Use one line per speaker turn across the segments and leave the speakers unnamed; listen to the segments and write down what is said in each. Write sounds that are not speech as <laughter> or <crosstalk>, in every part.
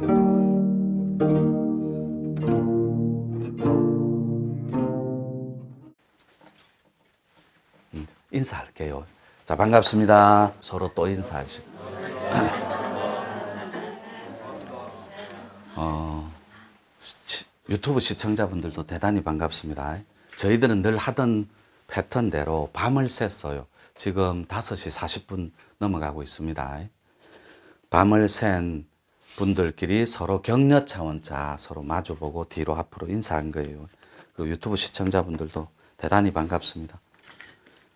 음, 인사할게요. 자, 반갑습니다. 서로 또 인사하시고. <laughs> 어, 시, 유튜브 시청자분들도 대단히 반갑습니다. 저희들은 늘 하던 패턴대로 밤을 샜어요. 지금 5시 40분 넘어가고 있습니다. 밤을 샌 분들끼리 서로 격려 차원 자 서로 마주보고 뒤로 앞으로 인사한 거예요. 그리고 유튜브 시청자분들도 대단히 반갑습니다.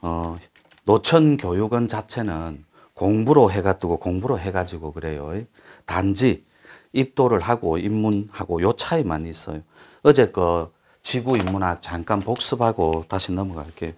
어, 노천 교육원 자체는 공부로 해가 뜨고 공부로 해가지고 그래요. 단지 입도를 하고 입문하고 요 차이만 있어요. 어제 그 지구 인문학 잠깐 복습하고 다시 넘어갈게요.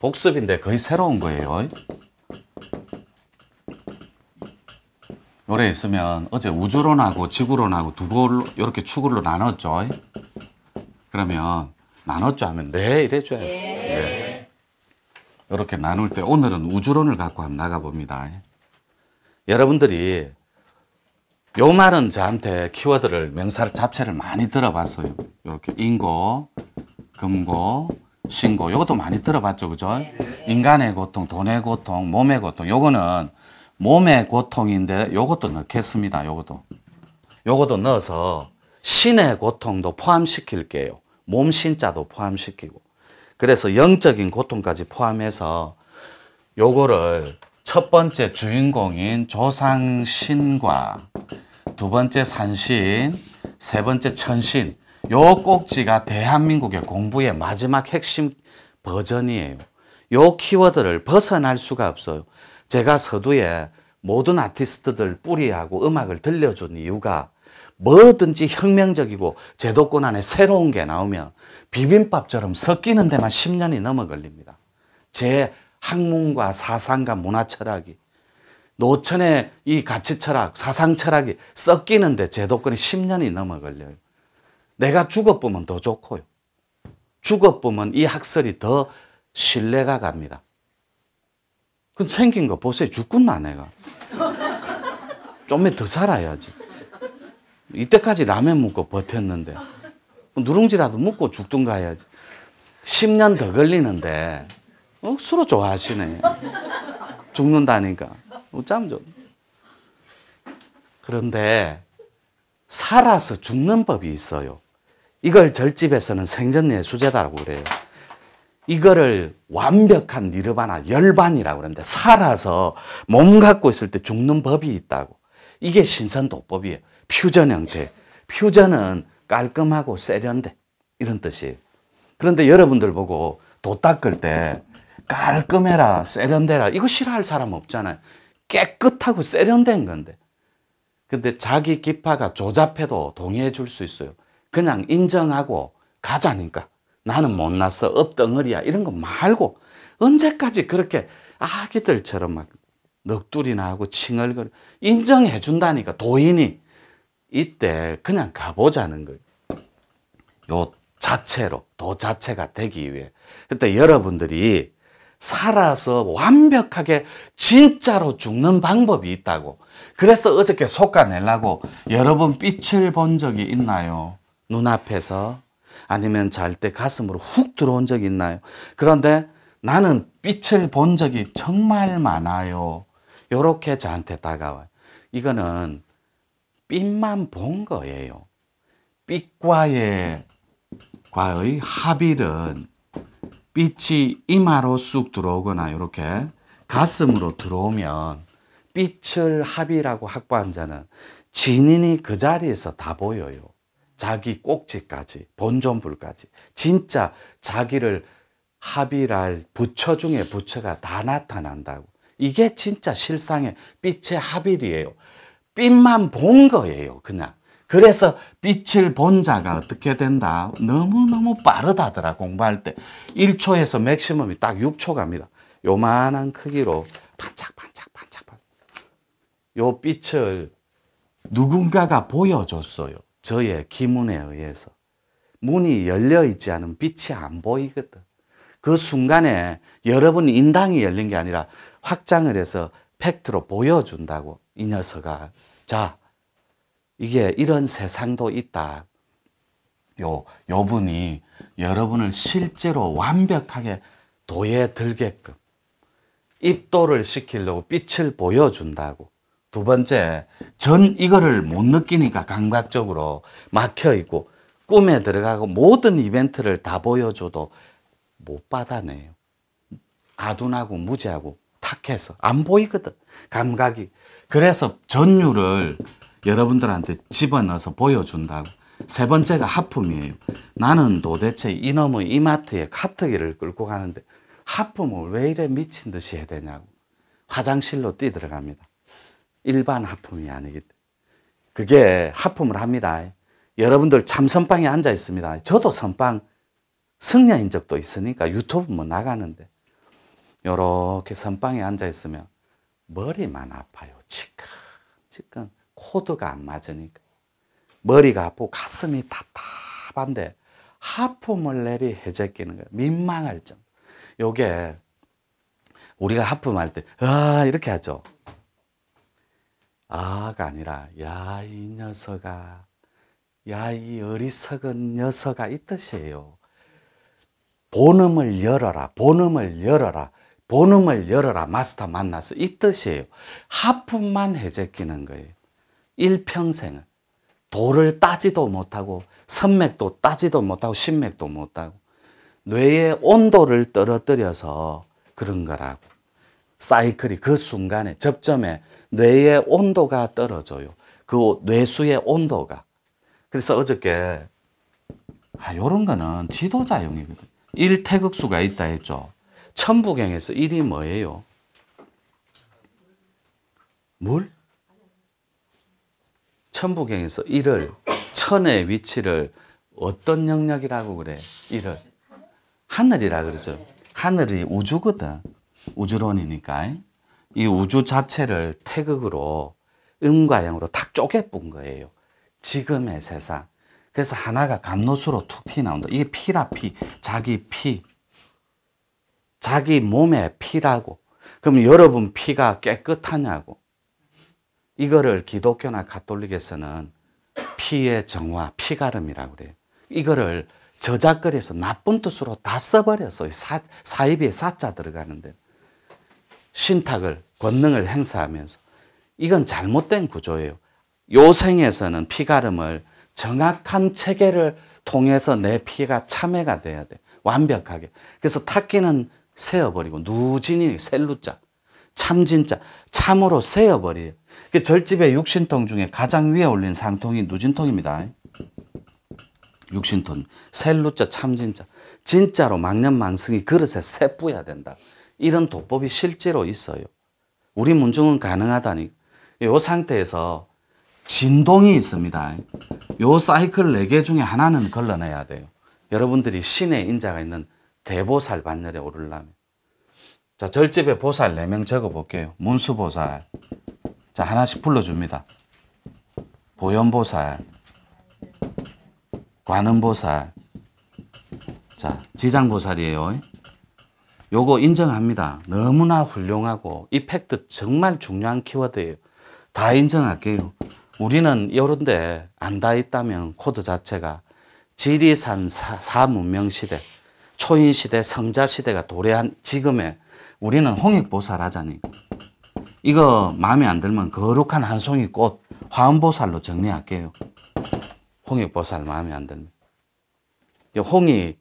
복습인데 거의 새로운 거예요. 요래 있으면 어제 우주론하고 지구론하고 두 걸로 이렇게 축으로 나눴죠. 그러면 나눴죠 하면 네 이래 줘야 돼. 네. 이렇게 나눌 때 오늘은 우주론을 갖고 한번 나가봅니다. 여러분들이 요 말은 저한테 키워드를 명사 자체를 많이 들어봤어요. 이렇게 인고, 금고, 신고 요것도 많이 들어봤죠, 그죠? 인간의 고통, 돈의 고통, 몸의 고통. 요거는 몸의 고통인데 요것도 넣겠습니다. 요것도. 요것도 넣어서 신의 고통도 포함시킬게요. 몸 신자도 포함시키고. 그래서 영적인 고통까지 포함해서 요거를 첫 번째 주인공인 조상신과 두 번째 산신, 세 번째 천신, 요 꼭지가 대한민국의 공부의 마지막 핵심 버전이에요. 요 키워드를 벗어날 수가 없어요. 제가 서두에 모든 아티스트들 뿌리하고 음악을 들려준 이유가 뭐든지 혁명적이고 제도권 안에 새로운 게 나오면 비빔밥처럼 섞이는 데만 10년이 넘어 걸립니다. 제 학문과 사상과 문화 철학이 노천의 이 가치 철학, 사상 철학이 섞이는데 제도권이 10년이 넘어 걸려요. 내가 죽어보면 더 좋고요. 죽어보면 이 학설이 더 신뢰가 갑니다. 그 생긴 거 보세요. 죽겠나 내가. 좀더 살아야지. 이때까지 라면 먹고 버텼는데 누룽지라도 먹고 죽든가 해야지. 10년 더 걸리는데 억수로 좋아하시네. 죽는다니까. 어쩌면 좀. 그런데 살아서 죽는 법이 있어요. 이걸 절집에서는 생전 예수제다라고 그래요. 이거를 완벽한 니르바나 열반이라고 그러는데 살아서 몸 갖고 있을 때 죽는 법이 있다고. 이게 신선도법이에요. 퓨전 형태. 퓨전은 깔끔하고 세련돼. 이런 뜻이에요. 그런데 여러분들 보고 도 닦을 때 깔끔해라, 세련되라. 이거 싫어할 사람 없잖아요. 깨끗하고 세련된 건데. 근데 자기 기파가 조잡해도 동의해 줄 수 있어요. 그냥 인정하고 가자니까. 나는 못났어. 엎덩어리야. 이런 거 말고 언제까지 그렇게 아기들처럼 막 넋두리나 하고 칭얼거려. 인정해 준다니까. 도인이. 이때 그냥 가보자는 거예요. 요 자체로, 도 자체가 되기 위해. 그때 여러분들이 살아서 완벽하게 진짜로 죽는 방법이 있다고. 그래서 어저께 속아내려고 여러분 빛을 본 적이 있나요? 눈앞에서? 아니면 잘 때 가슴으로 훅 들어온 적이 있나요? 그런데 나는 빛을 본 적이 정말 많아요. 요렇게 저한테 다가와요. 이거는 빛만 본 거예요. 빛과의 과의 합일은 빛이 이마로 쑥 들어오거나 이렇게 가슴으로 들어오면 빛을 합이라고 확보한 자는 진인이 그 자리에서 다 보여요. 자기 꼭지까지, 본존불까지. 진짜 자기를 합이랄 부처 중에 부처가 다 나타난다고. 이게 진짜 실상의 빛의 합일이에요. 빛만 본 거예요, 그냥. 그래서 빛을 본 자가 어떻게 된다? 너무너무 빠르다더라, 공부할 때. 1초에서 맥시멈이 딱 6초 갑니다. 요만한 크기로 반짝반짝 반짝. 요 빛을 누군가가 보여줬어요. 저의 기문에 의해서. 문이 열려 있지 않은 빛이 안 보이거든. 그 순간에 여러분 인당이 열린 게 아니라 확장을 해서 팩트로 보여준다고 이 녀석아. 자, 이게 이런 세상도 있다. 요, 요 분이 여러분을 실제로 완벽하게 도에 들게끔 입도를 시키려고 빛을 보여준다고. 두 번째, 전 이거를 못 느끼니까 감각적으로 막혀 있고 꿈에 들어가고 모든 이벤트를 다 보여줘도 못 받아내요. 아둔하고 무지하고 탁해서 안 보이거든. 감각이. 그래서 전율을 여러분들한테 집어넣어서 보여준다고. 세 번째가 하품이에요. 나는 도대체 이놈의 이마트에 카트기를 끌고 가는데 하품을 왜 이래 미친 듯이 해야 되냐고. 화장실로 뛰들어갑니다. 일반 하품이 아니기 때문에. 그게 하품을 합니다. 여러분들 참 선방에 앉아 있습니다. 저도 선방 승려인 적도 있으니까 유튜브 뭐 나가는데 요렇게 선방에 앉아 있으면 머리만 아파요. 지끈지끈 코드가 안 맞으니까 머리가 아프고 가슴이 답답한데 하품을 내리 해제끼는 거예요. 민망할 정. 요게 우리가 하품할 때, 아, 이렇게 하죠. 아가 아니라, 야, 이 녀석아. 야, 이 어리석은 녀석아. 이 뜻이에요. 본음을 열어라. 본음을 열어라. 본음을 열어라. 마스터 만나서. 이 뜻이에요. 하품만 해제끼는 거예요. 일평생을. 도를 따지도 못하고, 선맥도 따지도 못하고, 신맥도 못하고. 뇌의 온도를 떨어뜨려서 그런 거라고. 사이클이 그 순간에 접점에 뇌의 온도가 떨어져요. 그 뇌수의 온도가. 그래서 어저께 아, 요런 거는 지도자용이거든. 일태극수가 있다 했죠. 천부경에서 일이 뭐예요? 물? 천부경에서 일을 천의 위치를 어떤 영역이라고 그래? 일을 하늘이라 그러죠. 하늘이 우주거든. 우주론이니까. 이 우주 자체를 태극으로 음과 영으로 탁 쪼개뿐 거예요. 지금의 세상. 그래서 하나가 감노수로 툭 튀나온다. 이게 피라 피. 자기 피. 자기 몸의 피라고. 그럼 여러분 피가 깨끗하냐고. 이거를 기독교나 가톨릭에서는 피의 정화, 피가름이라고 그래요. 이거를 저작거리에서 나쁜 뜻으로 다 써버렸어요. 사, 사입에 사자 들어가는데. 신탁을, 권능을 행사하면서. 이건 잘못된 구조예요. 요생에서는 피가름을 정확한 체계를 통해서 내 피가 참회가 돼야 돼. 완벽하게. 그래서 탁기는 세어버리고, 누진이 셀루자, 참진자, 참으로 세어버려요. 그 절집의 육신통 중에 가장 위에 올린 상통이 누진통입니다. 육신톤, 셀루자 참진자, 진짜로 망년망성이 그릇에 세뿌야 된다. 이런 도법이 실제로 있어요. 우리 문중은 가능하다니. 이 상태에서 진동이 있습니다. 요 사이클 4개 중에 하나는 걸러내야 돼요. 여러분들이 신의 인자가 있는 대보살 반열에 오르려면. 자, 절집에 보살 4명 적어 볼게요. 문수보살. 자, 하나씩 불러줍니다. 보현보살, 관음보살. 자, 지장보살이에요. 요거 인정합니다. 너무나 훌륭하고 이 팩트 정말 중요한 키워드예요. 다 인정할게요. 우리는 이런데 안 다 있다면 코드 자체가 지리산 사, 사문명 시대, 초인 시대, 성자 시대가 도래한 지금에 우리는 홍익보살 하자니. 이거 마음에 안 들면 거룩한 한 송이 꽃 화음보살로 정리할게요. 홍익보살 마음에 안 들면. 홍익,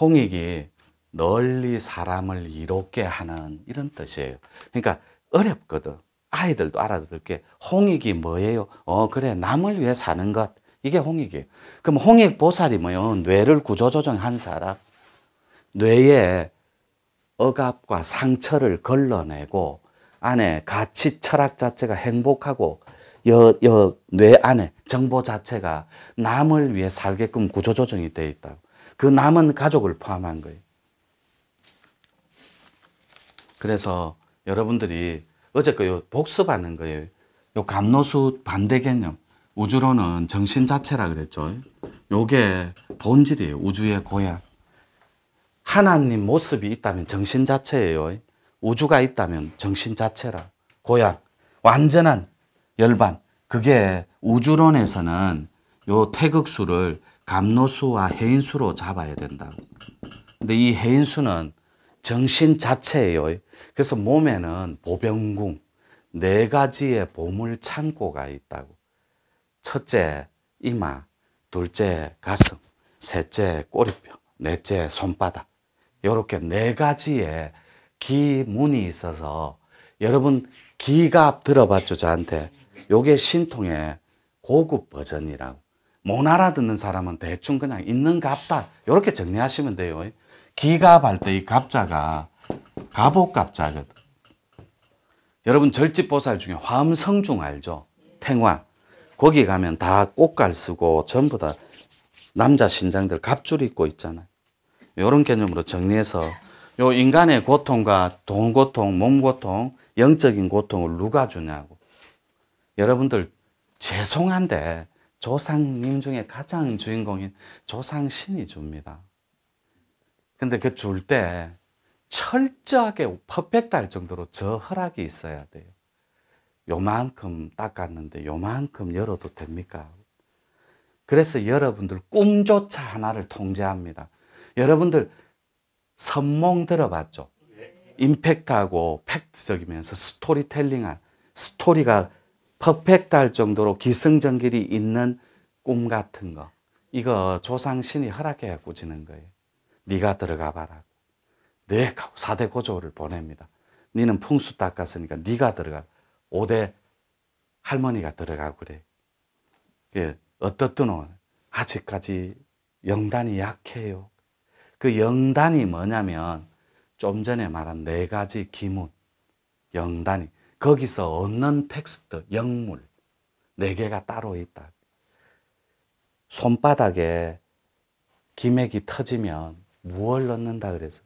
홍익이 널리 사람을 이롭게 하는 이런 뜻이에요. 그러니까 어렵거든. 아이들도 알아들게 홍익이 뭐예요? 어 그래 남을 위해 사는 것 이게 홍익이에요. 그럼 홍익 보살이 뭐예요? 뇌를 구조조정한 사람. 뇌에 억압과 상처를 걸러내고 안에 가치 철학 자체가 행복하고 여, 여, 뇌 안에 정보 자체가 남을 위해 살게끔 구조조정이 되어 있다고. 그 남은 가족을 포함한 거예요. 그래서 여러분들이 어저께 요 복습하는 거예요. 요 감노수 반대 개념. 우주로는 정신 자체라 그랬죠. 요게 본질이에요. 우주의 고향. 하나님 모습이 있다면 정신 자체예요. 우주가 있다면 정신 자체라. 고향. 완전한 열반. 그게 우주론에서는 요 태극수를 감노수와 해인수로 잡아야 된다. 근데 이 해인수는 정신 자체예요. 그래서 몸에는 보병궁 네 가지의 보물 창고가 있다고. 첫째 이마, 둘째 가슴, 셋째 꼬리뼈, 넷째 손바닥. 이렇게 네 가지의 기문이 있어서 여러분 기갑 들어봤죠 저한테 요게 신통의 고급 버전이라고 못 알아듣는 사람은 대충 그냥 있는 갑다 이렇게 정리하시면 돼요 기갑 할 때 이 갑자가 갑옷 갑자거든 여러분 절집보살 중에 화엄성중 알죠 탱화 거기 가면 다 꽃갈 쓰고 전부 다 남자 신장들 갑줄 입고 있잖아요 이런 개념으로 정리해서 요 인간의 고통과 돈 고통, 몸 고통, 영적인 고통을 누가 주냐고. 여러분들 죄송한데 조상님 중에 가장 주인공인 조상신이 줍니다. 근데 그 줄 때 철저하게 퍼펙트할 정도로 저 허락이 있어야 돼요. 요만큼 닦았는데 요만큼 열어도 됩니까? 그래서 여러분들 꿈조차 하나를 통제합니다. 여러분들 선몽 들어봤죠? 임팩트하고 팩트적이면서 스토리텔링한 스토리가 퍼펙트할 정도로 기승전결이 있는 꿈 같은 거 이거 조상신이 허락해 꾸지는 거예요. 네가 들어가 봐라. 네, 사대 고조를 보냅니다. 니는 풍수 닦았으니까 네가 들어가. 5대 할머니가 들어가고 그래. 예, 어떻든 아직까지 영단이 약해요. 그 영단이 뭐냐면 좀 전에 말한 네 가지 기문, 영단이 거기서 얻는 텍스트, 영물 네 개가 따로 있다. 손바닥에 기맥이 터지면 무얼 넣는다 그래서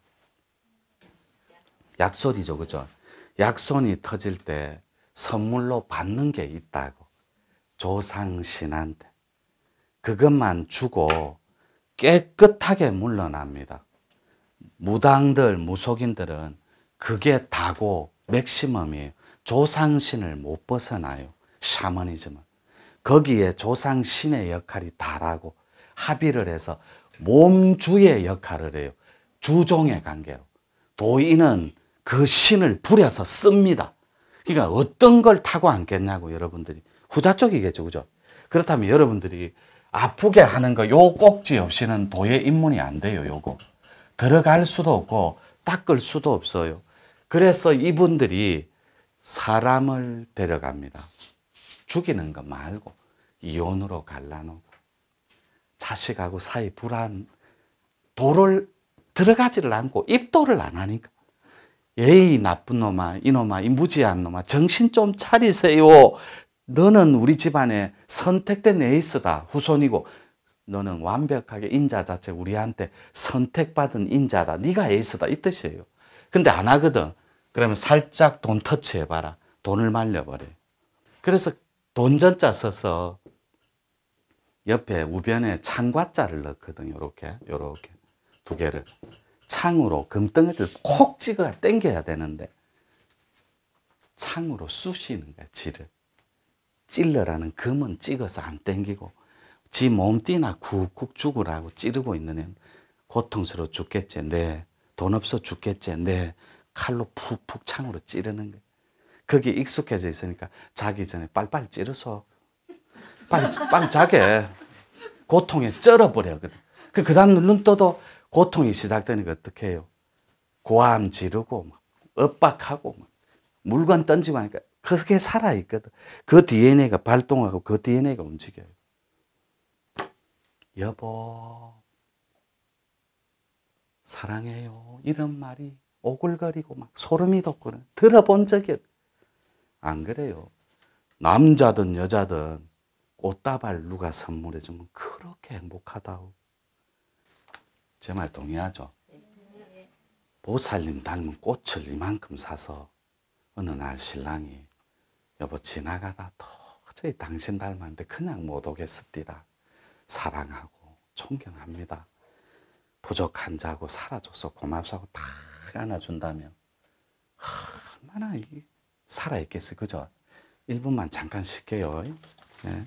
약손이죠, 그죠? 약손이 터질 때 선물로 받는 게 있다고 조상신한테 그것만 주고 깨끗하게 물러납니다. 무당들, 무속인들은 그게 다고 맥시멈이에요. 조상신을 못 벗어나요. 샤머니즘은. 거기에 조상신의 역할이 다라고 합의를 해서 몸주의 역할을 해요. 주종의 관계로. 도인은 그 신을 부려서 씁니다. 그러니까 어떤 걸 타고 앉겠냐고 여러분들이. 후자 쪽이겠죠. 그죠? 그렇다면 여러분들이 아프게 하는 거, 요 꼭지 없이는 도에 입문이 안 돼요, 요거. 들어갈 수도 없고, 닦을 수도 없어요. 그래서 이분들이 사람을 데려갑니다. 죽이는 거 말고, 이혼으로 갈라놓고, 자식하고 사이 불안, 도를 들어가지를 않고, 입도를 안 하니까. 예의 나쁜 놈아, 이놈아, 이 무지한 놈아, 정신 좀 차리세요. 너는 우리 집안에 선택된 에이스다. 후손이고 너는 완벽하게 인자 자체 우리한테 선택받은 인자다. 네가 에이스다. 이 뜻이에요. 근데 안 하거든. 그러면 살짝 돈 터치해 봐라. 돈을 말려버려. 그래서 돈전자 써서 옆에 우변에 창과자를 넣거든. 요렇게, 요렇게. 두 개를. 창으로 금덩이를 콕 찍어야 땡겨야 되는데 창으로 쑤시는 거야, 지를. 찔러라는 금은 찍어서 안 땡기고 지 몸띠나 쿡쿡 죽으라고 찌르고 있는 애 고통스러워 죽겠지. 네. 돈 없어 죽겠지. 네. 칼로 푹푹 창으로 찌르는 거야. 거기에 익숙해져 있으니까 자기 전에 빨빨 찌르서 빨리, 빨리 자게. 고통에 쩔어버려거든. 그, 그 다음 눈 떠도 고통이 시작되니까 어떻게 해요? 고함 지르고, 막, 엇박하고, 막, 물건 던지고 하니까 그게 살아있거든. 그 DNA가 발동하고 그 DNA가 움직여요. 여보, 사랑해요. 이런 말이 오글거리고 막 소름이 돋고는 들어본 적이 안 그래요. 남자든 여자든 꽃다발 누가 선물해주면 그렇게 행복하다고. 제 말 동의하죠? 네. 보살님 닮은 꽃을 이만큼 사서 어느 날 신랑이 여보 지나가다 도저히 당신 닮았는데 그냥 못 오겠습니다. 사랑하고 존경합니다. 부족한 자고 살아줘서 고맙사고 다 안아준다면 얼마나 살아있겠어요. 그죠? 1분만 잠깐 쉴게요. 네.